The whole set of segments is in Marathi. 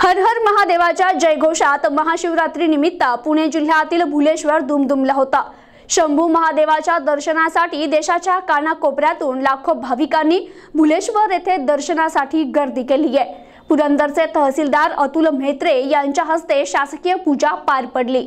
हर हर महादेवाच्या जयघोषात महाशिवरात्री निमित्त पुणे जिल्ह्यातील भुलेश्वर दुमदुमला होता. शंभू महादेवाच्या दर्शनासाठी देशाच्या कानाकोपऱ्यातून लाखो भाविकांनी भुलेश्वर येथे दर्शनासाठी गर्दी केली आहे. पुरंदरचे तहसीलदार अतुल म्हेत्रे यांच्या हस्ते शासकीय पूजा पार पडली.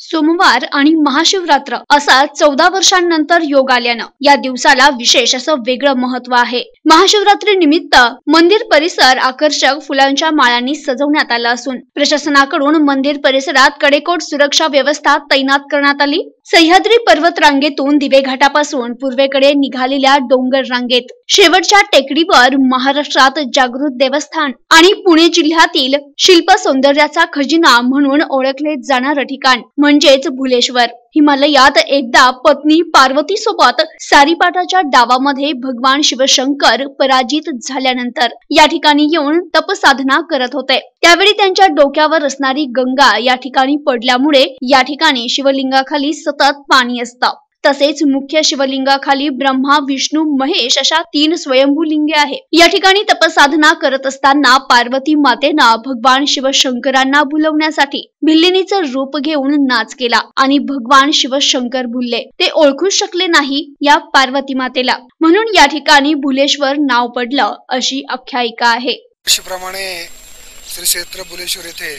सोमवार आणि महाशिवरात्र असा चौदा वर्षांनंतर योग आल्यानं या दिवसाला विशेष असं वेगळं महत्त्व आहे. महाशिवरात्री निमित्त मंदिर परिसर आकर्षक फुलांच्या माळांनी सजवण्यात आला असून प्रशासनाकडून मंदिर परिसरात कडेकोट सुरक्षा व्यवस्था तैनात करण्यात आली. सह्याद्री पर्वत रांगेतून दिवे घाटापासून पूर्वेकडे निघालेल्या डोंगर रांगेत. शेवटच्या टेकडीवर महाराष्ट्रात जागृत देवस्थान आणि पुणे जिल्ह्यातील शिल्प सौंदर्याचा खजिना म्हणून ओळखले जाणारं ठिकाण म्हणजेच भुलेश्वर. हिमालयात एकदा पत्नी पार्वती सोबत सारीपाटाच्या डावामध्ये भगवान शिवशंकर पराजित झाल्यानंतर या ठिकाणी येऊन तपसाधना करत होते. त्यावेळी त्यांच्या डोक्यावर असणारी गंगा या ठिकाणी पडल्यामुळे या ठिकाणी शिवलिंगाखाली सतत पाणी असतं. तसेच मुख्य शिवलिंगाखाली ब्रह्मा विष्णू महेश अशा तीन स्वयंभू लिंगे आहे. या ठिकाणी तपसाधना करत असताना पार्वती मातेना भगवान शिवशंकरांना भुलवण्यासाठी भिल्लिनीचं रूप घेऊन नाच केला आणि भगवान शिवशंकर भुलले ते ओळखू शकले नाही या पार्वती मातेला. म्हणून या ठिकाणी भुलेश्वर नाव पडलं अशी आख्यायिका आहे. श्री क्षेत्र भुलेश्वर येथे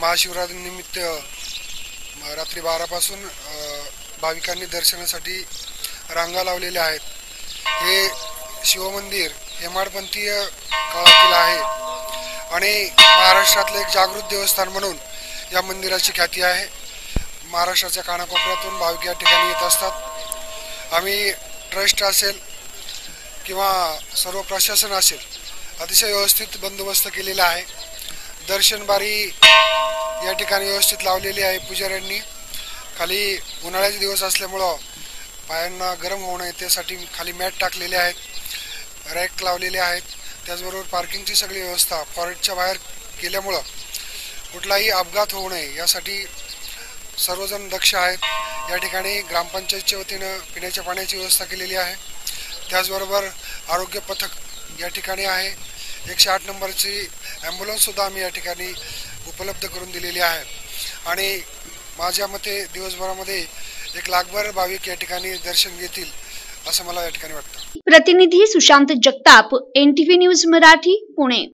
महाशिवरात्री निमित्त रात्री बारापासून भाविकांनी दर्शनासाठी रांगा लावलेल्या आहेत. हे शिवमंदिर हेमाडपंथीय काळातील आहे आणि महाराष्ट्रातलं एक जागृत देवस्थान म्हणून या मंदिराची ख्याती आहे. महाराष्ट्राच्या कानाकोपऱ्यातून भाविक या ठिकाणी येत असतात. आम्ही ट्रस्ट असेल किंवा सर्व प्रशासन असेल अतिशय व्यवस्थित बंदोबस्त केलेला आहे. दर्शनबारी या ठिकाणी व्यवस्थित लावलेली आहे पुजाऱ्यांनी. खाली उन्हाळ्याचे दिवस असल्यामुळं पायांना गरम होऊ नये त्यासाठी खाली मॅट टाकलेले आहेत रॅक लावलेले आहेत. त्याचबरोबर पार्किंगची सगळी व्यवस्था फॉरेस्टच्या बाहेर केल्यामुळं कुठलाही अपघात होऊ नये यासाठी सर्वजण दक्ष आहेत. या ठिकाणी ग्रामपंचायतच्या वतीनं पिण्याच्या पाण्याची व्यवस्था केलेली आहे. त्याचबरोबर आरोग्य पथक या ठिकाणी आहे. एकशे आठ नंबरची ॲम्ब्युलन्ससुद्धा आम्ही या ठिकाणी उपलब्ध करून दिलेली आहे. आणि माझ्या मते दिवसभरामध्ये एक लाखभर भाविक या ठिकाणी दर्शन घेतील असं मला या ठिकाणी वाटतं. प्रतिनिधी सुशांत जगताप एनटीव्ही न्यूज मराठी पुणे.